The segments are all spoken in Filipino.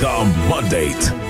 The Mandate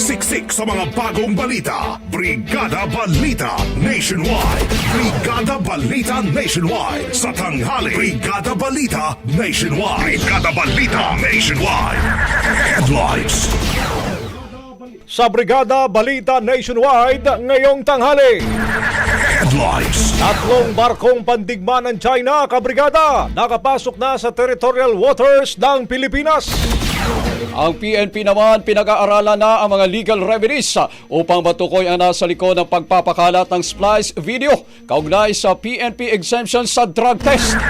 Siksik sa mga bagong balita. Brigada Balita Nationwide. Brigada Balita Nationwide. Sa tanghali. Brigada Balita Nationwide. Brigada Balita Nationwide. Headlines. Sa Brigada Balita Nationwide ngayong tanghali. Headlines. Tatlong barkong pandigma ng China, kabrigada, nakapasok na sa territorial waters ng Pilipinas. Ang PNP naman pinag-aaralan na ang mga legal remedies upang matukoy ang nasa likod ng pagpapakalat ng splice video kaugnay sa PNP exemption sa drug test.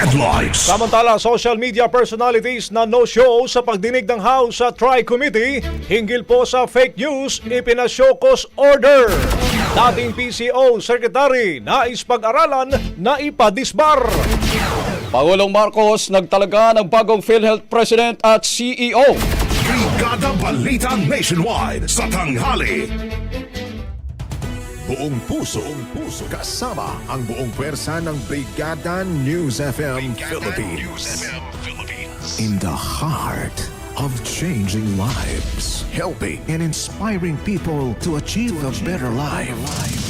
Headlines. Samantala, social media personalities na no-show sa pagdinig ng House sa Tri-Committee hinggil po sa fake news, ipinasyokos order. Dating PCO Secretary nais pag-aralan na ipadisbar. Pangulong Marcos nagtalaga ng bagong PhilHealth President at CEO. Brigada Balita Nationwide. Sa tanghali. Buong puso, buong puso. Kasama ang buong pwersa ng Brigada News FM Philippines. In the heart of changing lives. Helping and inspiring people to achieve a better life. Kasama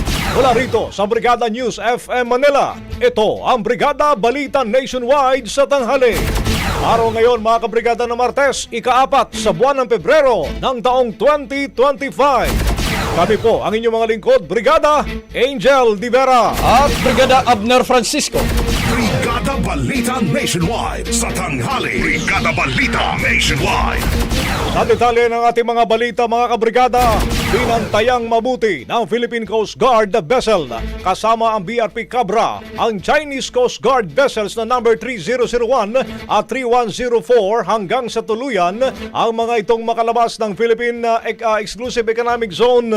Mula rito sa Brigada News FM Manila, ito ang Brigada Balita Nationwide sa tanghali. Araw ngayon mga kabrigada ng Martes, ikaapat sa buwan ng Pebrero ng taong 2025. Kami po ang inyong mga lingkod, Brigada Angel Di Vera. At Brigada Abner Francisco. Brigada Balita Nationwide sa tanghali. Brigada Balita Nationwide. Sa detalye ng ating mga balita mga kabrigada, binantayang mabuti ng Philippine Coast Guard vessel kasama ang BRP Cabra, ang Chinese Coast Guard vessels na number 3001 at 3104 hanggang sa tuluyan ang mga itong makalabas ng Philippine uh, uh, Exclusive Economic Zone.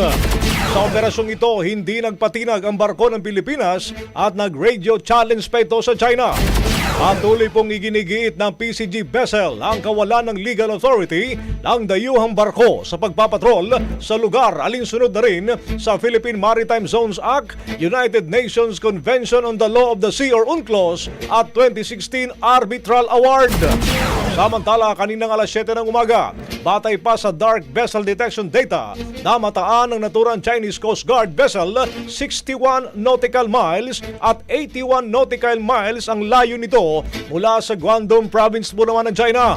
Sa operasyong ito, hindi nagpatinag ang barko ng Pilipinas at nag-radio challenge pa ito sa China. Patuloy pong iginigiit ng PCG vessel ang kawalan ng legal authority ng dayuhang barko sa pagpapatrol sa lugar alinsunod na rin sa Philippine Maritime Zones Act, United Nations Convention on the Law of the Sea or UNCLOS at 2016 Arbitral Award. Samantala, kaninang alas 7 ng umaga, batay pa sa dark vessel detection data, namataan ng naturang Chinese Coast Guard vessel 61 nautical miles at 81 nautical miles ang layo nito mula sa Guangdong Province po naman ng China.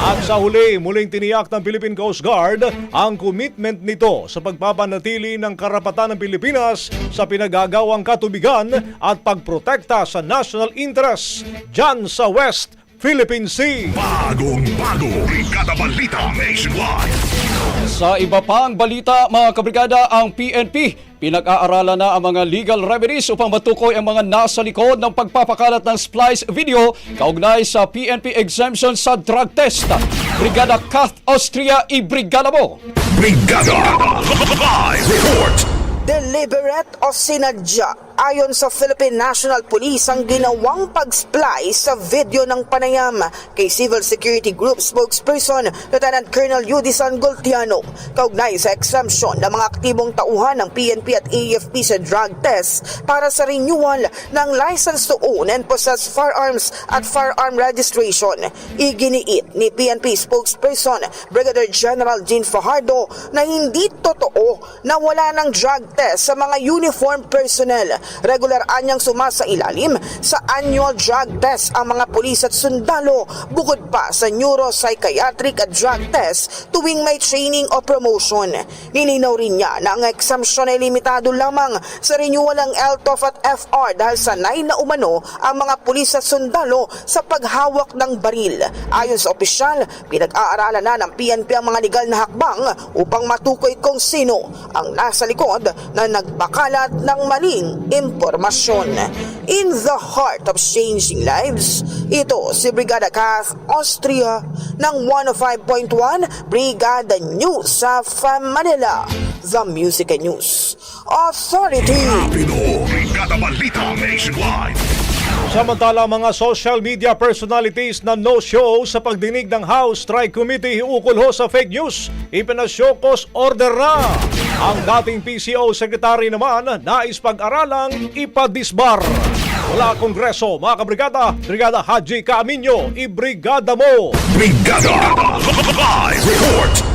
At sa huli, muling tiniyak ng Philippine Coast Guard ang commitment nito sa pagpapanatili ng karapatan ng Pilipinas sa pinagagawang katubigan at pagprotekta sa national interest dyan sa West Philippine Sea. Bagong bago. Brigada Balita Nationwide. Sa iba pang balita, mga kabrigada, ang PNP pinag-aaralan na ang mga legal remedies upang matukoy ang mga nasa likod ng pagpapakalat ng splice video kaugnay sa PNP exemption sa drug test. Brigada Kath Austria, i-brigada mo! Brigada. Live report. Deliberate o sinadya ayon sa Philippine National Police ang ginawang pag-splice sa video ng panayam kay Civil Security Group spokesperson Lieutenant Colonel Yudisan Goltiano kaugnay sa exemption ng mga aktibong tauhan ng PNP at AFP sa drug test para sa renewal ng license to own and possess firearms at firearm registration. Iginiit ni PNP spokesperson Brigadier General Jean Fajardo na hindi totoo na wala ng drug test sa mga uniform personnel. Regular anyang sumasa ilalim sa annual drug test ang mga pulis at sundalo bukod pa sa neuropsychiatric at drug test tuwing may training o promotion. Nilinaw rin niya na ang exemption ay limitado lamang sa renewal ng LTOF at FR dahil sanay na umano ang mga pulis at sundalo sa paghawak ng baril. Ayon sa opisyal, pinag-aaralan na ng PNP ang mga legal na hakbang upang matukoy kung sino ang nasa likod na nagbakalat ng maling impormasyon. In the heart of changing lives, ito si Brigada Kath Austria ng 105.1 Brigada News sa Manila, The Music and News Authority. Pino. Brigada Balita Nationwide. Samantala mga social media personalities na no-show sa pagdinig ng House Strike Committee ukol ho sa fake news, ipinasyokos order na. Ang dating PCO Secretary naman nais pag-aralang ipadisbar. Wala Kongreso, mga kabrigada, Brigada Haji Caaminyo, ibrigada mo! Brigada. Live report.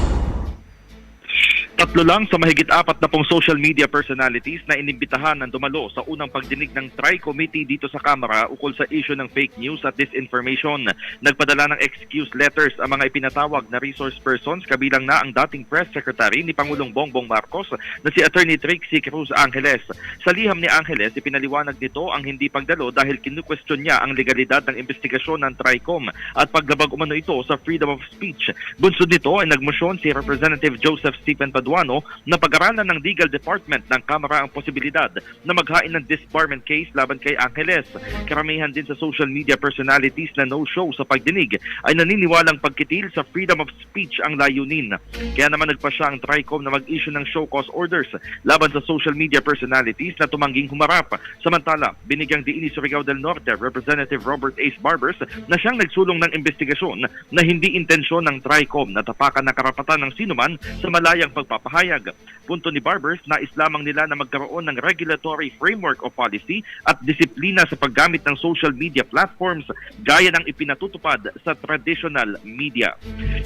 Tatlo lang sa mahigit apat na pong social media personalities na inimbitahan ng dumalo sa unang pagdinig ng Tri-Committee dito sa Kamara ukol sa issue ng fake news at disinformation. Nagpadala ng excuse letters ang mga ipinatawag na resource persons kabilang na ang dating press secretary ni Pangulong Bongbong Marcos na si Attorney Trixie Cruz Angeles. Sa liham ni Angeles, ipinaliwanag nito ang hindi pagdalo dahil kinukwestiyon niya ang legalidad ng investigasyon ng TRICOM at paglabag umano ito sa freedom of speech. Bunsod nito ay nagmosyon si Representative Joseph Stephen Paduan umano na pag-aralan ng legal department ng Kamara ang posibilidad na maghain ng disbarment case laban kay Angeles. Karamihan din sa social media personalities na no-show sa pagdinig ay naniniwalang pagkitil sa freedom of speech ang layunin. Kaya naman nagpa siya ang TRICOM na mag-issue ng show cause orders laban sa social media personalities na tumangging humarap. Samantala, binigyang diin ni Surigao del Norte Representative Robert Ace Barbers na siyang nagsulong ng investigasyon na hindi intensyon ng TRICOM na tapakan ng karapatan ng sinuman sa malayang pagpapahayag. Punto ni Barbers, nais lamang nila na magkaroon ng regulatory framework o policy at disiplina sa paggamit ng social media platforms gaya ng ipinatutupad sa traditional media.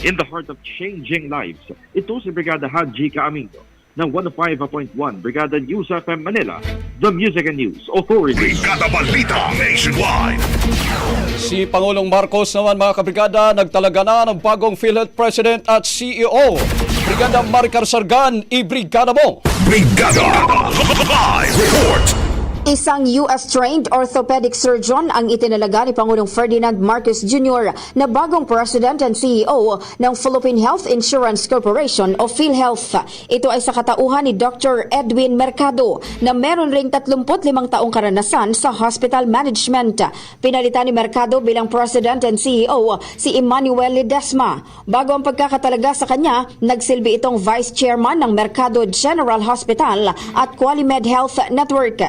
In the heart of changing lives, ito si Brigada Haji Kaamingo ng 105.1 Brigada News FM Manila, the Music and News Authority. Brigada Balita Nationwide. Si Pangulong Marcos naman mga kabrigada nagtalaga na ng bagong PhilHealth President at CEO. Brigada Maricar Sargan, ibrigada mo! Brigada Live Report. Isang US-trained orthopedic surgeon ang itinalaga ni Pangulong Ferdinand Marcos Jr. na bagong President and CEO ng Philippine Health Insurance Corporation o PhilHealth. Ito ay sa katauhan ni Dr. Edwin Mercado na meron ring 35 taong karanasan sa hospital management. Pinalitan ni Mercado bilang President and CEO si Emmanuel Ledesma. Bago ang pagkakatalaga sa kanya, nagsilbi itong Vice Chairman ng Mercado General Hospital at Qualimed Health Network.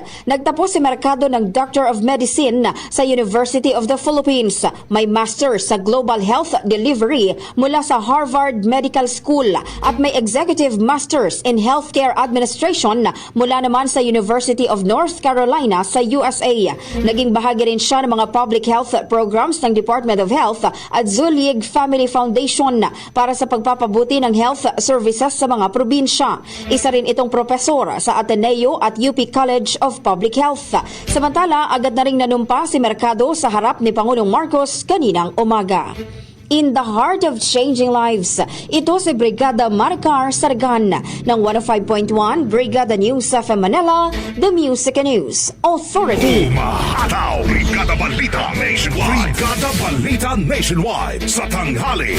Nagtapos si Mercado ng Doctor of Medicine sa University of the Philippines. May master sa Global Health Delivery mula sa Harvard Medical School at may Executive Masters in Healthcare Administration mula naman sa University of North Carolina sa USA. Naging bahagi rin siya ng mga public health programs ng Department of Health at Zulig Family Foundation para sa pagpapabuti ng health services sa mga probinsya. Isa rin itong profesor sa Ateneo at UP College of Public Health. Samantala, agad na ring nanumpa si Mercado sa harap ni Pangulong Marcos kaninang umaga. In the heart of changing lives, ito si Brigada Maricar Sargan ng 105.1 Brigada News of Manila, The Music and News Authority. Umahataw. Brigada Balita Nationwide. Brigada Balita Nationwide. Sa tanghali.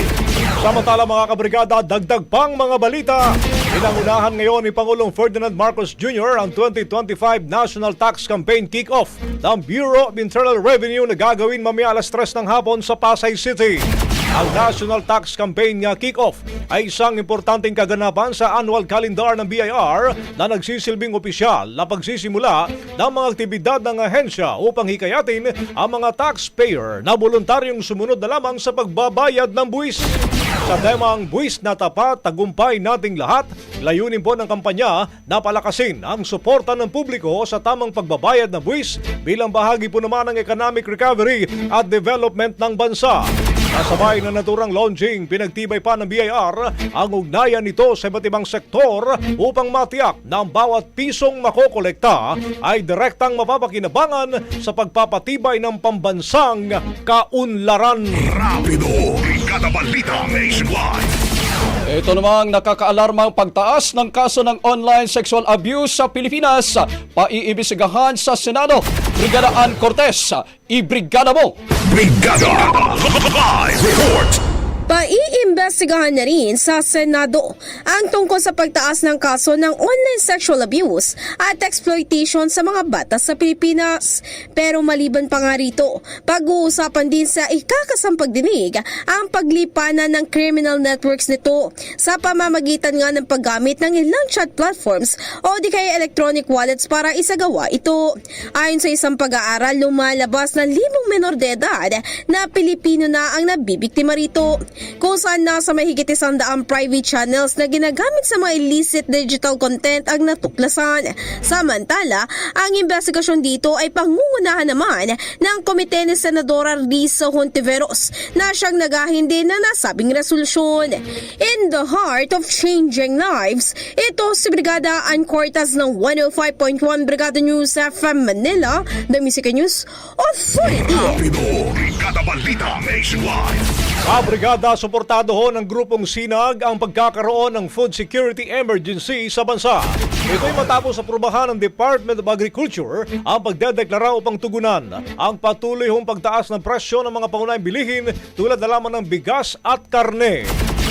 Samantala mga kabrigada, dagdag pang mga balita. Pinangunahan ngayon ni Pangulong Ferdinand Marcos Jr. ang 2025 National Tax Campaign Kick-Off ng Bureau of Internal Revenue na gagawin mamaya alas 3 ng hapon sa Pasay City. Ang National Tax Campaign nga kick-off ay isang importanteng kaganapan sa annual calendar ng BIR na nagsisilbing opisyal na pagsisimula ng mga aktibidad ng ahensya upang hikayatin ang mga taxpayer na voluntaryong sumunod na lamang sa pagbabayad ng buwis. Sa temang buwis na tapat, tagumpay nating lahat, layunin po ng kampanya na palakasin ang suporta ng publiko sa tamang pagbabayad ng buwis bilang bahagi po naman ng economic recovery at development ng bansa. Kasabay na naturang launching, pinagtibay pa ng BIR ang ugnayan nito sa iba't ibang sektor upang matiyak na ang bawat pisong makokolekta ay direktang mapapakinabangan sa pagpapatibay ng pambansang kaunlaran. Rapido. Brigada Balita Nationwide. Ito namang nakakaalarmang pagtaas ng kaso ng online sexual abuse sa Pilipinas. Paiimbestigahan sa Senado. Brigada Ann Cortez, ibrigada mo! Brigada Live Report. Paiimbestigahan na rin sa Senado ang tungkol sa pagtaas ng kaso ng online sexual abuse at exploitation sa mga bata sa Pilipinas. Pero maliban pa nga rito, pag-uusapan din sa ikakasampagdinig ang paglipanan ng criminal networks nito sa pamamagitan nga ng paggamit ng ilang chat platforms o di kaya electronic wallets para isagawa ito. Ayon sa isang pag-aaral, lumalabas na limong menor de edad na Pilipino na ang nabibiktima rito kung saan nasa mahigit isang daang private channels na ginagamit sa mga illicit digital content ang natuklasan. Samantala, ang investigasyon dito ay pangungunahan naman ng komite ni Senadora Risa Hontiveros na siyang nagahindi na nasabing resolusyon. In the heart of changing lives, ito si Brigada Ann Cortez ng 105.1 Brigada News FM Manila, The Music News Authority. Rapido. Brigada Balita Nationwide. Sa brigada, suportado ho ng grupong Sinag ang pagkakaroon ng food security emergency sa bansa. Ito'y matapos aprubahan ng Department of Agriculture ang pagdedeklara upang tugunan ang patuloy hong pagtaas ng presyo ng mga pangunahing bilihin tulad na lamang ng bigas at karne.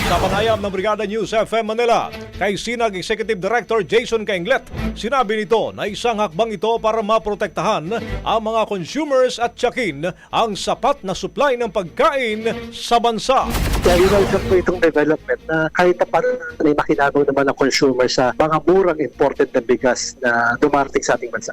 Sa panayam ng Brigada News FM Manila, kay Sinag Executive Director Jason Kainglet. Sinabi nito na isang hakbang ito para maprotektahan ang mga consumers at tiyakin ang sapat na supply ng pagkain sa bansa. Kaya welcome po itong development na kahit pa may makinagaw naman ang consumer sa mga murang imported na bigas na dumarating sa ating bansa.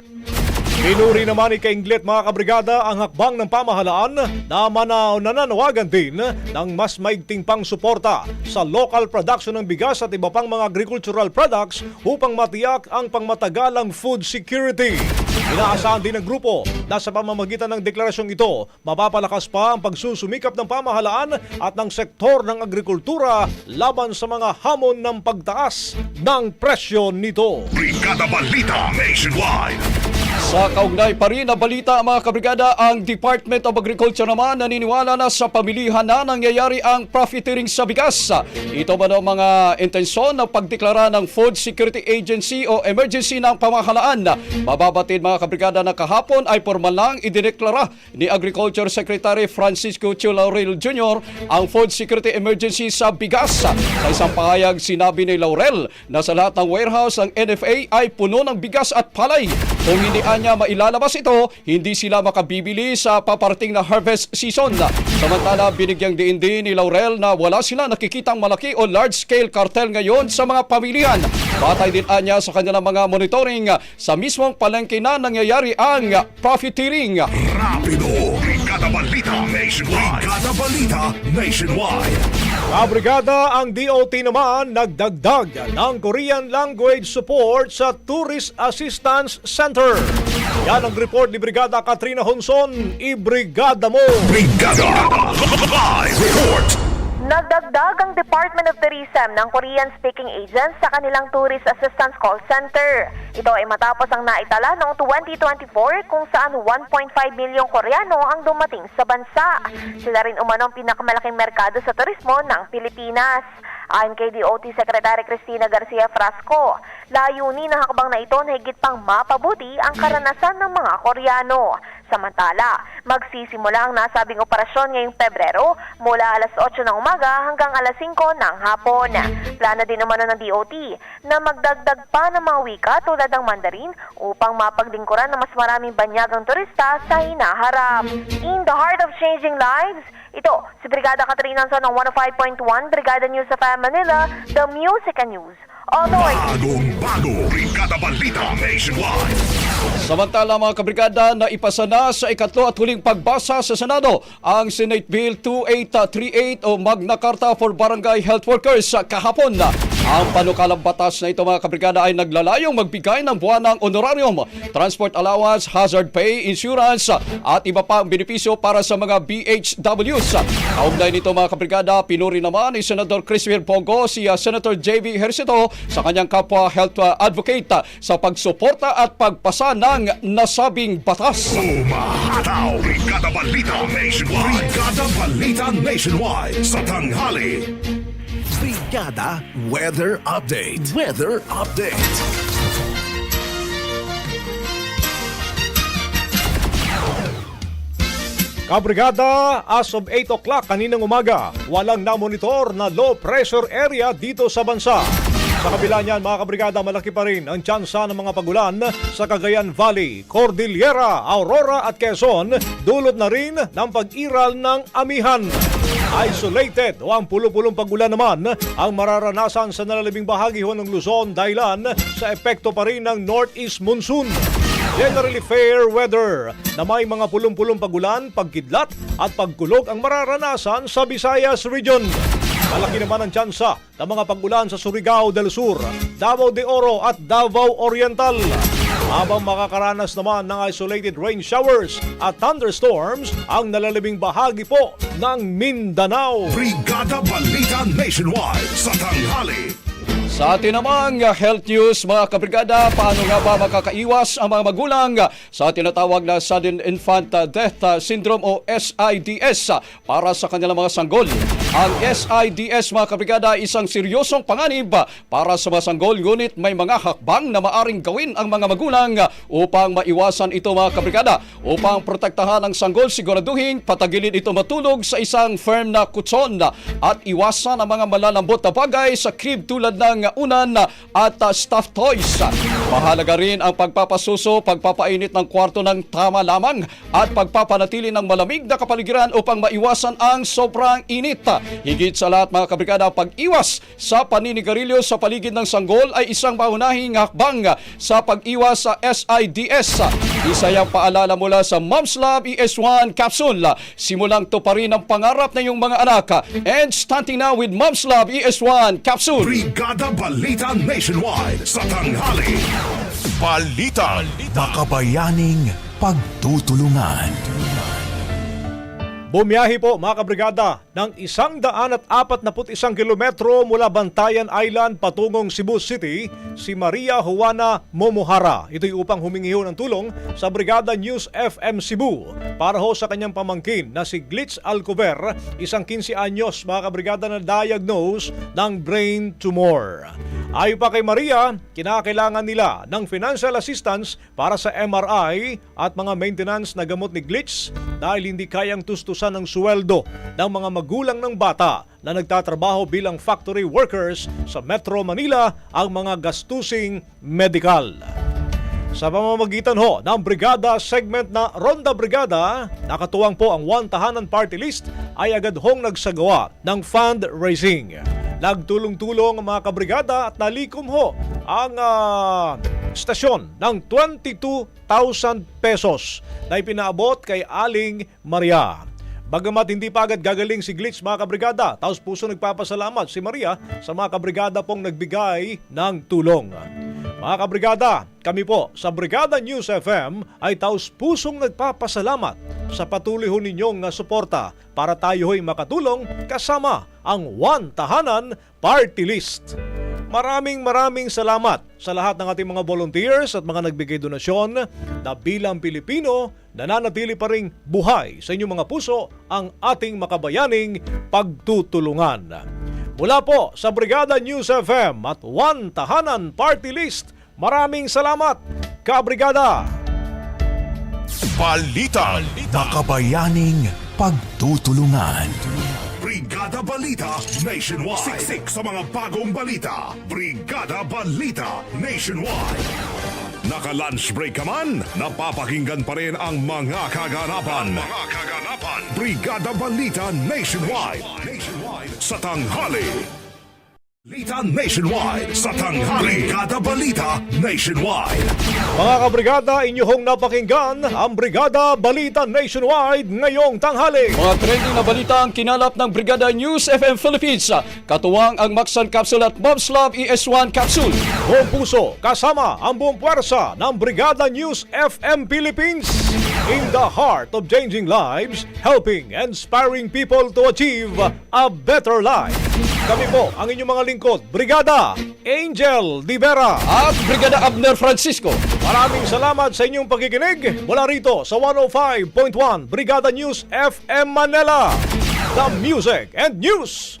Pinuri naman ni Kainglet mga kabrigada ang hakbang ng pamahalaan na manaw nananawagan din ng mas maigting pang suporta sa local production ng bigas at iba pang mga agricultural products upang matiyak ang pangmatagalang food security. Inaasahan din ng grupo na sa pamamagitan ng deklarasyong ito, mapapalakas pa ang pagsusumikap ng pamahalaan at ng sektor ng agrikultura laban sa mga hamon ng pagtaas ng presyo nito. Brigada Balita Nationwide. Sa kaugnay pa rin na balita mga kabrigada, ang Department of Agriculture naman naniniwala na sa pamilihan na nangyayari ang profiteering sa bigas. Ito ba ang mga intensyon ng pagdeklara ng Food Security Agency o emergency ng pamahalaan? Mababatid mga kabrigada na kahapon ay formal lang idineklara ni Agriculture Secretary Francisco Chulaurel Jr. ang Food Security Emergency sa bigas. Sa isang pahayag sinabi ni Laurel na sa lahat ng warehouse ng NFA ay puno ng bigas at palay. Kung hindi anya mailalabas ito, hindi sila makabibili sa paparating na harvest season. Samantala, binigyang diin din ni Laurel na wala sila nakikitang malaki o large-scale cartel ngayon sa mga pamilihan. Batay din anya sa kanilang mga monitoring sa mismong palengke na nangyayari ang profiteering. Rapido. Brigada Balita Nationwide. Brigada Balita Nationwide. Kabrigada ang DOT naman nagdagdag ng Korean language support sa Tourist Assistance Center. Yan ang report ni Brigada Katrina Honson. Ibrigada mo! Brigada. Live report. Nagdagdag ang Department of Tourism ng Korean-speaking agents sa kanilang Tourist Assistance Call Center. Ito ay matapos ang naitala noong 2024 kung saan 1.5 milyong Koreano ang dumating sa bansa. Sila rin umano ang pinakamalaking merkado sa turismo ng Pilipinas. Ayon kay DOT Secretary Cristina Garcia Frasco, layunin ng hakbang na ito na higit pang mapabuti ang karanasan ng mga Koreano. Samantala, magsisimula ang nasabing operasyon ngayong Pebrero mula alas 8 ng umaga hanggang alas 5 ng hapon. Plano din naman ng DOT na magdagdag pa ng mga wika tulad ng Mandarin upang mapaglingkuran ng mas maraming banyagang turista sa hinaharap. In the heart of changing lives, ito, si Brigada Katrina Son ng 105.1, Brigada News sa Manila, The Music and News. Bagong bago. Brigada Balita Nationwide. Samantala mga kabrigada na ipasa na sa ikatlo at huling pagbasa sa Senado ang Senate Bill 2838 o Magna Carta for Barangay Health Workers kahapon. Ang panukalang batas na ito mga kabrigada ay naglalayong magbigay ng buwanang honorarium, transport allowance, hazard pay, insurance at iba pa ang benepisyo para sa mga BHWs. Kaugnay nito mga kabrigada, pinuri naman ni Senador Crispin Pongo si Senator J.V. Hercito sa kanyang kapwa health uh, advocate sa pagsuporta at pagpasa ng nasabing batas. Umahataw. Brigada Balita Nationwide. Brigada Balita Nationwide. Sa tanghali. Brigada Weather Update. Weather Update. Kabrigada, as of 8 o'clock kaninang umaga, walang namonitor na low pressure area dito sa bansa. Sa kabila niyan mga kabrigada, malaki pa rin ang tsansa ng mga pagulan sa Cagayan Valley, Cordillera, Aurora at Quezon, dulot na rin ng pag-iral ng amihan. Isolated o ang pulo-pulong pagulan naman ang mararanasan sa nalalibing bahagi ho ng Luzon dahilan sa epekto pa rin ng northeast monsoon. Generally fair weather na may mga pulong-pulong pagulan, pagkidlat at pagkulog ang mararanasan sa Visayas Region. Malaki naman ang tsansa ng mga pagulan sa Surigao del Sur, Davao de Oro at Davao Oriental. Habang makakaranas naman ng isolated rain showers at thunderstorms ang nalalibing bahagi po ng Mindanao. Brigada Balita Nationwide. Sa tanghali. Sa atin namang health news mga kabrigada, paano nga ba makakaiwas ang mga magulang sa tinatawag na Sudden Infant Death Syndrome o SIDS para sa kanilang mga sanggol. Ang SIDS mga kabrigada isang seryosong panganib para sa mga sanggol ngunit may mga hakbang na maaring gawin ang mga magulang upang maiwasan ito mga kabrigada. Upang protektahan ang sanggol siguraduhin patagilid ito matulog sa isang firm na kutson at iwasan ang mga malalambot na bagay sa crib tulad ng unan at stuffed toys. Mahalaga rin ang pagpapasuso, pagpapainit ng kwarto ng tama lamang at pagpapanatili ng malamig na kapaligiran upang maiwasan ang sobrang init. Higit sa lahat mga kabrigada, pag-iwas sa paninigarilyo sa paligid ng sanggol ay isang maunahing hakbang sa pag-iwas sa SIDS. Isa yung paalala mula sa Mom's Love ES1 capsule. Simulang to pa rin ang pangarap ng iyong mga anak. And starting now with Mom's Love ES1 capsule. Brigada Balita Nationwide sa tanghali. Balita. Makabayaning pagtutulungan. Bumiyahi po mga kabrigada ng isang daan at apat na isang kilometro mula Bantayan Island patungong Cebu City si Maria Juana Momohara. Ito'y upang humingi ho ng tulong sa Brigada News FM Cebu para ho sa kanyang pamangkin na si Glitz Alcover, isang 15 anyos mga kabrigada na diagnose ng brain tumor. Ayon pa kay Maria, kinakailangan nila ng financial assistance para sa MRI at mga maintenance na gamot ni Glitch dahil hindi kayang tustusan ng sweldo ng mga magulang ng bata na nagtatrabaho bilang factory workers sa Metro Manila ang mga gastusing medikal. Sa pamamagitan ho ng Brigada segment na Ronda Brigada, nakatuwang po ang One Tahanan Party List ay agad hong nagsagawa ng fundraising. Nagtulong-tulong ang mga kabrigada at nalikom ho ang ah, stasyon ng 22,000 pesos na ipinaabot kay Aling Maria. Bagamat hindi pa agad gagaling si Glitch mga kabrigada, taos puso nagpapasalamat si Maria sa mga kabrigada pong nagbigay ng tulong. Mga kabrigada, kami po sa Brigada News FM ay taos pusong nagpapasalamat sa patuloy ho ninyong suporta para tayo ho'y makatulong kasama ang One Tahanan Party List. Maraming maraming salamat sa lahat ng ating mga volunteers at mga nagbigay donasyon na bilang Pilipino nananatili pa ring buhay sa inyong mga puso ang ating makabayaning pagtutulungan. Mula po sa Brigada News FM at One Tahanan Party List, maraming salamat, Kabrigada! Balita. Makabayaning pagtutulungan. Brigada Balita Nationwide. Siksik sa mga bagong balita. Brigada Balita Nationwide. Naka-lunch break ka man, napapakinggan pa rin ang mga kaganapan. Mga kaganapan. Brigada Balita Nationwide. Nationwide. Sa tanghali. Balita Nationwide. Sa tanghali. Brigada Balita Nationwide. Mga kabrigada, inyong napakinggan ang Brigada Balita Nationwide ngayong tanghali. Mga trending na balita ang kinalap ng Brigada News FM Philippines. Katuwang ang Maxan Capsule at Mom's Love ES1 Capsule. Buong puso kasama ang buong puwersa ng Brigada News FM Philippines. In the heart of changing lives, helping and inspiring people to achieve a better life. Kami po ang inyong mga lingkod, Brigada Angel Di Vera. At Brigada Abner Francisco. Maraming salamat sa inyong pagkikinig mula rito sa 105.1 Brigada News FM Manila. The Music and News